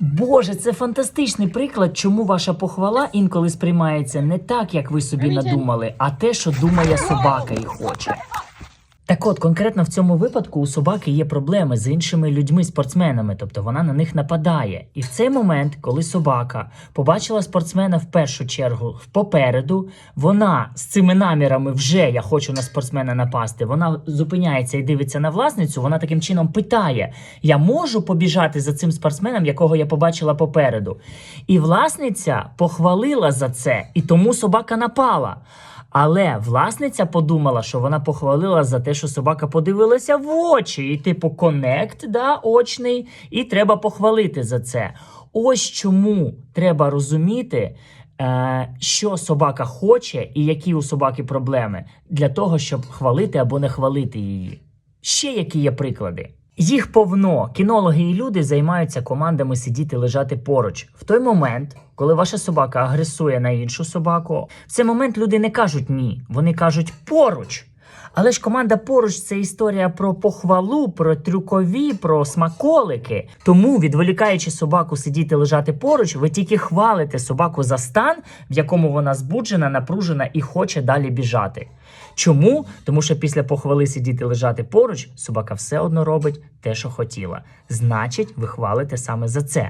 Боже, це фантастичний приклад, чому ваша похвала інколи сприймається не так, як ви собі надумали, а те, що думає собака і хоче. Так от, конкретно в цьому випадку у собаки є проблеми з іншими людьми-спортсменами, тобто вона на них нападає. І в цей момент, коли собака побачила спортсмена в першу чергу попереду, вона з цими намірами вже я хочу на спортсмена напасти. Вона зупиняється і дивиться на власницю. Вона таким чином питає: Я можу побіжати за цим спортсменом, якого я побачила попереду. І власниця похвалила за це, і тому собака напала. Але власниця подумала, що вона похвалила за те, що собака подивилася в очі, і типу конект, да, очний, і треба похвалити за це. Ось чому треба розуміти, е, що собака хоче і які у собаки проблеми для того, щоб хвалити або не хвалити її. Ще які є приклади. Їх повно. Кінологи і люди займаються командами сидіти лежати поруч. В той момент, коли ваша собака агресує на іншу собаку, в цей момент люди не кажуть ні, вони кажуть поруч. Але ж команда поруч це історія про похвалу, про трюкові, про смаколики. Тому, відволікаючи собаку сидіти лежати поруч, ви тільки хвалите собаку за стан, в якому вона збуджена, напружена і хоче далі біжати. Чому? Тому що після похвали сидіти лежати поруч, собака все одно робить те, що хотіла. Значить, ви хвалите саме за це.